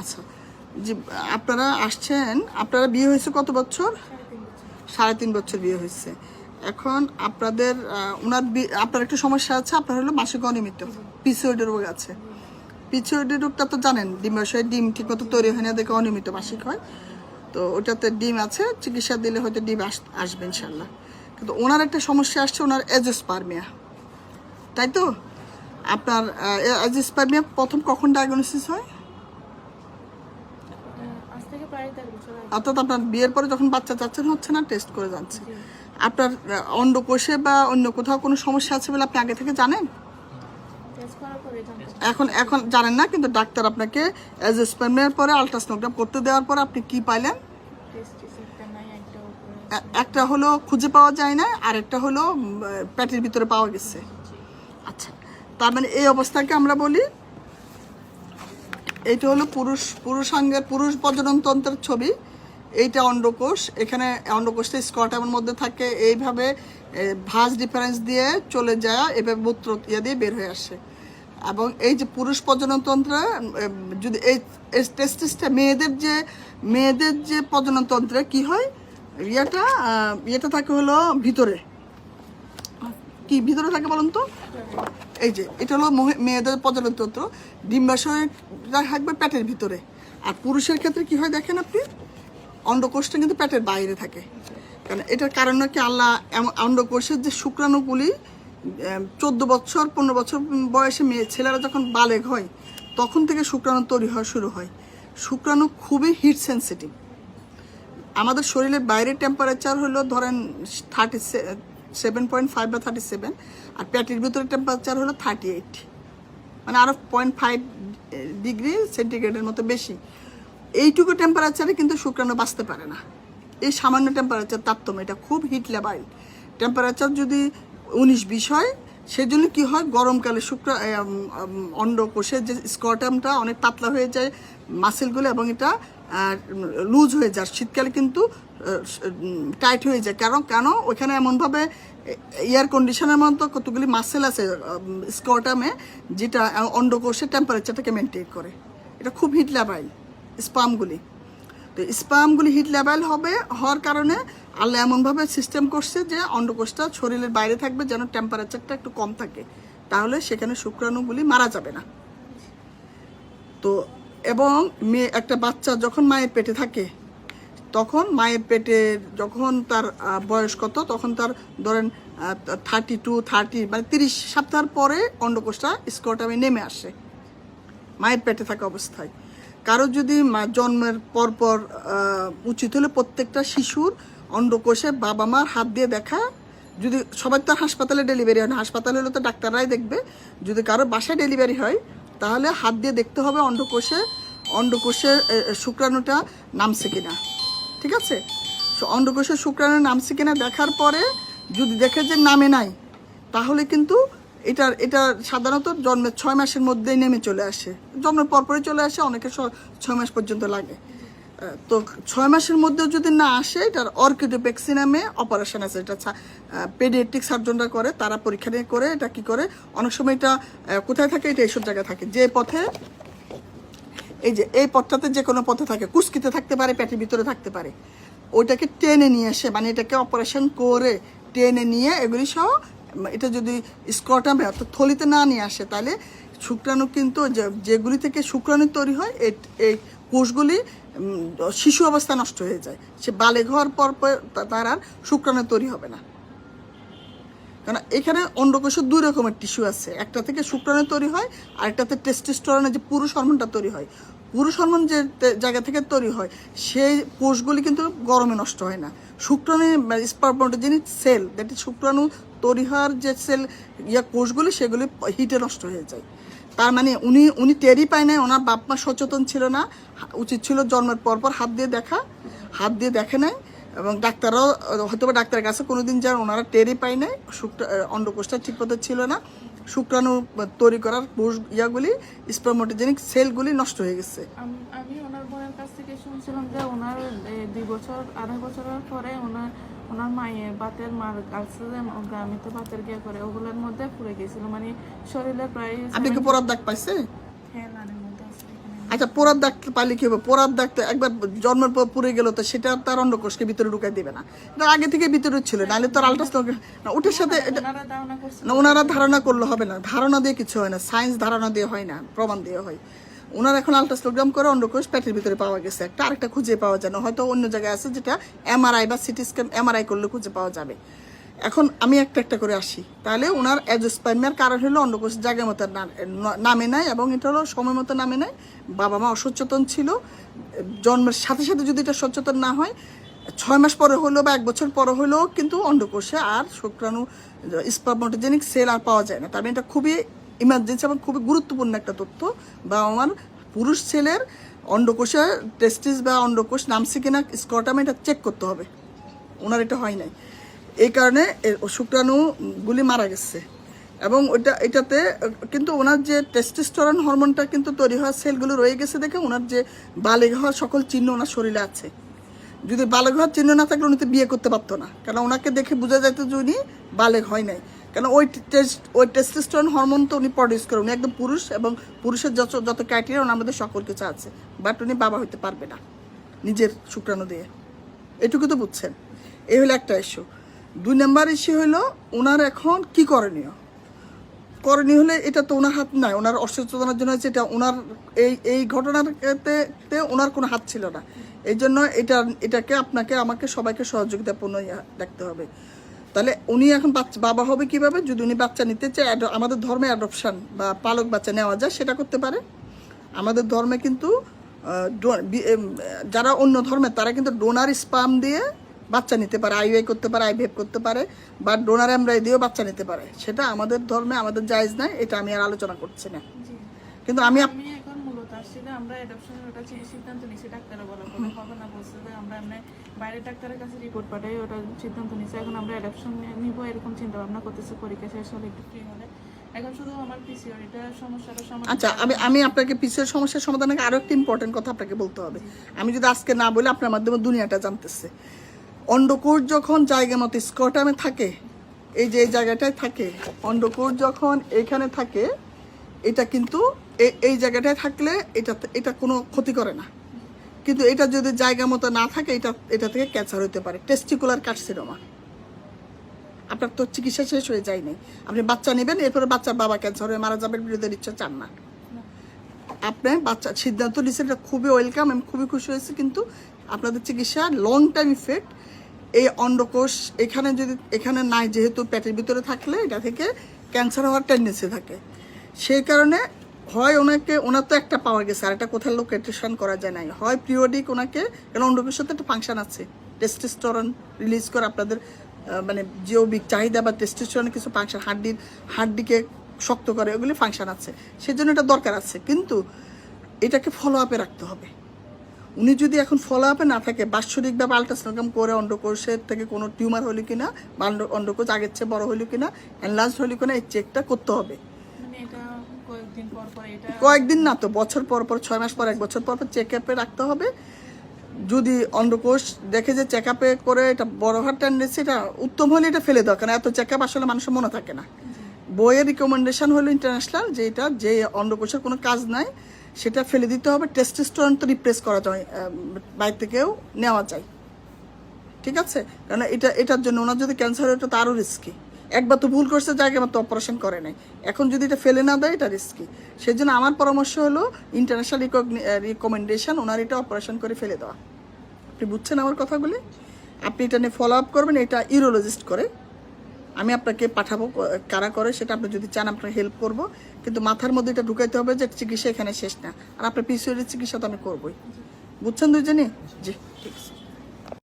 আচ্ছা। যে, আপনারা আসছেন, আপনারা বিয়ে হয়েছে কত বছর? সাড়ে তিন বছর বিয়ে হয়েছে। এখন আপনাদের ওনার আপনার একটা সমস্যা আছে, আপনার হলো মাসিক অনিয়মিত পিসিওডি রোগ আছে। পিসিওডি রোগটা তো জানেন ডিম্বাশয়ে ডিম ঠিক মতো তৈরি হয় না দেখে অনিয়মিত মাসিক হয়। তো ওটাতে ডিম আছে, চিকিৎসা দিলে হয়তো ডিম আস, আসবে ইনশাল্লাহ কিন্তু ওনার একটা সমস্যা আসছে, ওনার এজোস্পার্মিয়া। তাই তো? আপনার এজোস্পার্মিয়া প্রথম কখন ডায়াগনোসিস হয় আজ থেকে প্রায় দেড় বছর আগে অর্থাৎ আপনার বিয়ের পরে যখন বাচ্চা চাচ্ছেন হচ্ছে না টেস্ট করে যাচ্ছে। আপনার অন্ডকোষে বা অন্য কোথাও কোনো সমস্যা আছে বলে আপনি আগে থেকে জানেন? এখন এখন জানেন না কিন্তু ডাক্তার আপনাকে অ্যাজোস্পার্মিয়ার পরে আলট্রাসোনোগ্রাম করতে দেওয়ার পরে আপনি কি পাইলেন? একটা হলো খুঁজে পাওয়া যায় না আর একটা হলো পেটের ভিতরে পাওয়া গেছে। আচ্ছা তার মানে এই অবস্থাকে আমরা বলি এইটা হলো পুরুষ পুরুষাঙ্গের পুরুষ প্রজননতন্ত্রের ছবি। এইটা অন্ডকোষ, এখানে অন্ডকোষটা স্কটামের মধ্যে থাকে, এইভাবে ভাঁজ ডিফারেন্স দিয়ে চলে যায়, এভাবে মূত্র ইয়ে দিয়ে বের হয়ে আসে। এবং এই যে পুরুষ প্রজননতন্ত্র যদি এই টেস্টিসটা মেয়েদের যে মেয়েদের যে প্রজননতন্ত্রে কি হয়? ইয়েটা ইয়েটা থাকে হলো ভিতরে। কি ভিতরে থাকে বলুন তো? এই যে, এটা হলো মেয়েদের প্রজননতন্ত্র। ডিম্বাশয় থাকবে পেটের ভিতরে। আর পুরুষের ক্ষেত্রে কি হয় দেখেন আপনি? অন্ডকোষটা কিন্তু পেটের বাইরে থাকে। কারণ এটার কারণ কি, আল্লাহ অন্ডকোষের যে শুক্রাণুগুলি চোদ্দ বছর, পনেরো বছর বয়সে মেয়ে, ছেলেরা যখন বালেগ হয়, তখন থেকে শুক্রাণু তৈরি হওয়া শুরু হয়। শুক্রাণু খুবই হিট সেন্সিটিভ। আমাদের শরীরের বাইরের টেম্পারেচার হলো ধরেন থার্টি সেভেন পয়েন্ট ফাইভ বা থার্টি সেভেন আর পেটের ভিতরে টেম্পারেচার হলো থার্টি এইট মানে আরও পয়েন্ট ফাইভ ডিগ্রি সেন্টিগ্রেডের মতো বেশি। এইটুকু টেম্পারেচারে কিন্তু শুক্রাণু বাঁচতে পারে না। এই সামান্য টেম্পারেচার তারতম্য, এটা খুব হিট লেভেল টেম্পারেচার যদি উনিশ বিশ হয়, সেজন্য কি হয়, গরমকালে শুক্র অন্ডকোষের যে স্কটামটা অনেক পাতলা হয়ে যায় মাসেলগুলো এবং এটা লুজ হয়ে যায়। শীতকালে কিন্তু টাইট হয়ে যায়। কারণ, কেন? ওখানে এমনভাবে এয়ার কন্ডিশনের মতো কতগুলি মাসেল আছে স্কটামে যেটা অন্ডকোষের টেম্পারেচারটাকে মেনটেন করে। এটা খুব হিট লেভেল স্পামগুলি। তো স্পামগুলি হিট লেভেল হবে, হওয়ার কারণে আল্লাহ এমনভাবে সিস্টেম করছে যে অন্ডকোষটা শরীরের বাইরে থাকবে, যেন টেম্পারেচারটা একটু কম থাকে। তাহলে সেখানে শুক্রাণুগুলি মারা যাবে না। তো এবং মেয়ে, একটা বাচ্চা যখন মায়ের পেটে থাকে, তখন মায়ের পেটে যখন তার বয়স কত, তখন তার ধরেন থার্টি টু থার্টি মানে তিরিশ সপ্তাহ পরে অন্ডকোষটা স্কটামে নেমে আসে। মায়ের পেটে থাকা অবস্থায়। কারও যদি জন্মের পরপর উচিত হলে প্রত্যেকটা শিশুর অন্ডকোষে বাবা মার হাত দিয়ে দেখা। যদি সবাই তো হাসপাতালে ডেলিভারি হয় না, হাসপাতালে হলে তো ডাক্তাররাই দেখবে। যদি কারও বাসায় ডেলিভারি হয়, তাহলে হাত দিয়ে দেখতে হবে অন্ডকোষে, অন্ডকোষের শুক্রাণুটা নামছে কিনা। ঠিক আছে? অন্ডকোষের শুক্রাণু নামছে কিনা দেখার পরে যদি দেখে যে নামে নাই, তাহলে কিন্তু এটা এটা সাধারণত জন্মের ছয় মাসের মধ্যেই নেমে চলে আসে। জন্মের পরপরই চলে আসে, অনেকে ছয় মাস পর্যন্ত লাগে। তো ছয় মাসের মধ্যেও যদি না আসে, এটার অর্কিডোপেক্সি নামে অপারেশন আছে। এটা পেডিয়াট্রিক সার্জনরা করে, তারা পরীক্ষা নিয়ে করে, এটা কি করে? অনেক সময় এটা কোথায় থাকে, এটা এইসব জায়গায় থাকে। যে পথে, এই যে, এই পথটাতে যে কোনো পথে থাকে, কুস্কিতে থাকতে পারে, পেটের ভিতরে থাকতে পারে। ওইটাকে টেনে নিয়ে আসে মানে এটাকে অপারেশন করে টেনে নিয়ে এগুলি সহ এটা যদি স্কটামে অর্থাৎ থলিতে না নিয়ে আসে, তাহলে শুক্রাণু কিন্তু যেগুলি থেকে শুক্রাণু তৈরি হয় এই কোষগুলি শিশু অবস্থা নষ্ট হয়ে যায়। সে বালে ঘর পর তার আর শুক্রাণু তৈরি হবে না। কারণ এখানে অন্ডকোষের দুই রকমের টিস্যু আছে। একটা থেকে শুক্রাণু তৈরি হয়, আর একটাতে টেস্টোস্টেরনের যে পুরুষ হরমোনটা তৈরি হয়। পুরুষ হরমোন যে জায়গা থেকে তৈরি হয়, সেই কোষগুলি কিন্তু গরমে নষ্ট হয় না। শুক্রাণু স্পারমোটোজেনিক সেল দ্যাট ইজ শুক্রাণু তৈরি হওয়ার যে সেল, ইয়া কোষগুলি, সেগুলি হিটে নষ্ট হয়ে যায়। তার মানে উনি উনি টেরই পায় নাই, ওনার বাপ মা সচেতন ছিল না। উচিত ছিল জন্মের পরপর হাত দিয়ে দেখা, হাত দিয়ে দেখে নাই, এবং ডাক্তাররাও হয়তো বা ডাক্তারের কাছে কোনোদিন যান, ওনারা টেরই পায় নাই, শুক্র অন্ডকোষটা ঠিকমতো ছিল না। শুক্রাণু তৈরি করার কোষ, ইয়াগুলি স্পারমোটোজেনিক সেলগুলি নষ্ট হয়ে গেছে। আমি ওনার বোনের কাছ থেকে শুনছিলাম যে ওনার দুই বছর, আড়াই বছরের পরে ওনার ওনার মায়ের বাতের মার কাছে যে গ্রামিতে বাতের গিয়ে করে ওগুলোর মধ্যে পুড়ে গেছিল মানে শরীরে প্রায় আপনি কি পরার দাগ পাইছে? হ্যাঁ আছে আচ্ছা পোড়ার দাগ পাইলে কি হবে? পোড়ার দাগ তো একবার জন্মের পর পুড়ে গেল তো সেটা তার অন্ডকোষকে ভিতরে ঢুকাই দিবে না। এটা আগে থেকে ভিতরে ছিল নাহলে তো আলট্রাসাউন্ড না ওটার সাথে না ওনারা ধারণা করলে হবে না। ধারণা দিয়ে কিছু হয় না। সায়েন্স ধারণা দিয়ে হয় না প্রমাণ দিয়ে হয়। ওনারা এখন আলট্রাসোগ্রাম করে অন্ডকোষ পেটের ভিতরে পাওয়া গেছে। একটা আরেকটা খুঁজে পাওয়া যায় না। হয়তো অন্য জায়গায় আছে যেটা এমআরআই বা সিটি স্ক্যান এমআরআই করলে খুঁজে পাওয়া যাবে। এখন আমি একটা একটা করে আসি। তাহলে ওনার অ্যাজোস্পাইমিয়ার কারণ হলো অন্ডকোষ জায়গা মতো নামে নাই এবং এটা হলো সময় মতো নামে নাই। বাবা মা অসচেতন ছিল। জন্মের সাথে সাথে যদি এটা সচেতন না হয়, ছয় মাস পরে হলো বা এক বছর পরে হলেও কিন্তু অন্ডকোষে আর শুক্রাণু স্পার্মোটোজেনিক সেল আর পাওয়া যায় না। তার মানে এটা খুবই ইমার্জেন্সি আমার খুবই গুরুত্বপূর্ণ একটা তথ্য। বা আমার পুরুষ ছেলের অন্ডকোষে টেস্টিস বা অন্ডকোষ নামছে কিনা স্কটাম এটা চেক করতে হবে। ওনার এটা হয় নাই। এই কারণে শুক্রাণুগুলি মারা গেছে। এবং ওইটা, এটাতে, কিন্তু ওনার যে টেস্টোস্টেরন হরমোনটা কিন্তু তৈরি হওয়ার সেলগুলো রয়ে গেছে দেখে ওনার যে বালেগ হওয়ার সকল চিহ্ন ওনার শরীরে আছে। যদি বালেগ হওয়ার চিহ্ন না থাকলে উনি তো বিয়ে করতে পারতো না। কারণ ওনাকে দেখে বোঝা যেত যে উনি বালেগ হয় নাই। কারণ ওই টেস্ট ওই টেস্টোস্টেরন হরমোন তো উনি প্রডিউস করে উনি একদম পুরুষ এবং পুরুষের যত যত ক্রাইটেরিয়া ওনার মধ্যে সকল কিছু আছে। বাট উনি বাবা হইতে পারবে না, নিজের শুক্রাণু দিয়ে। এটুকু তো বুঝছেন। এই হলো একটা ইস্যু দুই নাম্বার ইস্যু হলো ওনার এখন কি করণীয়? করণীয় হলে এটা তো ওনার হাত নাই ওনার অসচেতনার জন্য হচ্ছে এটা ওনার এই এই ঘটনার তে তে ওনার কোনো হাত ছিল না। এই জন্য এটা, এটাকে আপনাকে, আমাকে সবাইকে সহযোগিতাপূর্ণ দেখতে হবে। তাহলে উনি এখন বাচ্চা বাবা হবে কীভাবে? যদি উনি বাচ্চা নিতে চায় আমাদের ধর্মে অ্যাডপশন বা পালক বাচ্চা নেওয়া যায় সেটা করতে পারে। আমাদের ধর্মে কিন্তু যারা অন্য ধর্মের তারা কিন্তু ডোনার স্পাম দিয়ে বাচ্চা নিতে পারে। আইওআই করতে পারে আইভিএফ করতে পারে বা ডোনার এমব্রাই দিয়েও বাচ্চা নিতে পারে। সেটা আমাদের ধর্মে আমাদের জায়জ নাই এটা আমি আর আলোচনা করছি না। কিন্তু আমি আসছি আমরা অ্যাডপশনের ওটা সিদ্ধান্ত নিছি ডাক্তারে বলা করে হবে না বলছে যে আমরা এমনি বাইরের ডাক্তারের কাছে রিপোর্ট পাঠাই ওটা সিদ্ধান্ত নিছি এখন আমরা অ্যাডপশন নিব এরকম চিন্তা ভাবনা করতেছি পরীক্ষা শেষ হলে একটু ফ্রি হলে এখন শুধু আমার পিসিওরিটা সমস্যাটা সমাধান আচ্ছা আমি আমি আপনাকে পিসের সমস্যার সমাধানে আরও একটা ইম্পর্টেন্ট কথা আপনাকে বলতে হবে। আমি যদি আজকে না বলে আপনার মাধ্যমে দুনিয়াটা জানতেছে। অন্ডকোষ যখন জায়গা মতো স্কটামে থাকে এই যে এই জায়গাটায় থাকে অন্ডকোষ যখন এখানে থাকে এটা কিন্তু এই জায়গাটায় থাকলে এটা এটা কোনো ক্ষতি করে না। কিন্তু এটা যদি জায়গা মতো না থাকে, এটা এটা থেকে ক্যান্সার হতে পারে। টেস্টিকুলার কার্সিনোমা আপনার তো চিকিৎসা শেষ হয়ে যায়নি আপনি বাচ্চা নেবেন, এরপরে বাচ্চার বাবা ক্যান্সার হয়ে মারা যাবেন বিরোধের ইচ্ছা চান না। আপনি বাচ্চা, সিদ্ধান্ত নিয়েছেন, এটা খুবই ওয়েলকাম আমি খুবই খুশি হয়েছি, কিন্তু আপনাদের চিকিৎসা লং টাইম ইফেক্ট এই অন্ডকোষ এখানে যদি, এখানে নাই, যেহেতু পেটের ভিতরে থাকলে, এটা থেকে ক্যান্সার হওয়ার টেন্ডেন্সি থাকে। সেই কারণে হয় ওনাকে, ওনার তো একটা পাওয়া গেছে, আর একটা কোথাও লোকেটেশন করা যায় নাই। হয় পিরিয়ডিক ওনাকে কারণ অন্ডকোষের তো একটা ফাংশন আছে টেস্টোস্টেরন রিলিজ করে, আপনাদের মানে জিওবিক চাহিদা বা টেস্টোস্টেরনের কিছু ফাংশন হাড্ডির, হাড্ডিকে শক্ত করে, ওগুলি ফাংশন আছে। সেজন্য এটা দরকার আছে। কিন্তু এটাকে ফলো আপে রাখতে হবে। উনি যদি এখন ফলো আপে না থাকে, বাৎসরিকভাবে আলট্রাসোনোগ্রাম করে অন্ডকোষের থেকে কোনো টিউমার হলো কিনা, বা অন্ড- অন্ডকোষ আগের চেয়ে বড় হলো কিনা অ্যানলার্জ হলো কিনা, এই চেকটা করতে হবে। কয়েকদিন না তো, বছর পর পর, ছয় মাস পর, এক বছর পর পর চেক আপে রাখতে হবে। যদি অন্ডকোষ দেখে যে চেক আপে করে এটা বড় হওয়ার টেন্ডেন্সি এটা উত্তম হলে এটা ফেলে দেওয়া, কারণ এত চেক আপ আসলে মানুষের মনে থাকে না। বইয়ের রিকমেন্ডেশন হলো ইন্টারন্যাশনাল যে এটা যে অন্ডকোষের কোনো কাজ নাই, সেটা ফেলে দিতে হবে টেস্টোস্টেরন তো রিপ্লেস করা যায় বাইরে থেকেও নেওয়া যায়। ঠিক আছে? কারণ এটা, এটার জন্য ওনার যদি ক্যান্সার হয় তো আরও রিস্কি একবার তো ভুল করছে যাকে জায়গা তো অপারেশন করে নাই। এখন যদি এটা ফেলে না দেয়, এটা রিস্কি সেই জন্য আমার পরামর্শ হলো ইন্টারন্যাশনাল রিকমেন্ডেশন ওনার এটা অপারেশন করে ফেলে দেওয়া। আপনি বুঝছেন আমার কথাগুলি? আপনি এটা নিয়ে ফলো আপ করবেন, এটা ইউরোলজিস্ট করে। আমি আপনাকে পাঠাবো কারা করে, সেটা আপনি যদি চান, আপনার হেল্প করব। কিন্তু মাথার মধ্যে এটা ঢুকাইতে হবে যে চিকিৎসা এখানে শেষ না। আর আপনার পিসিওর চিকিৎসা তো আমি করবোই। বুঝছেন দুজনে জি।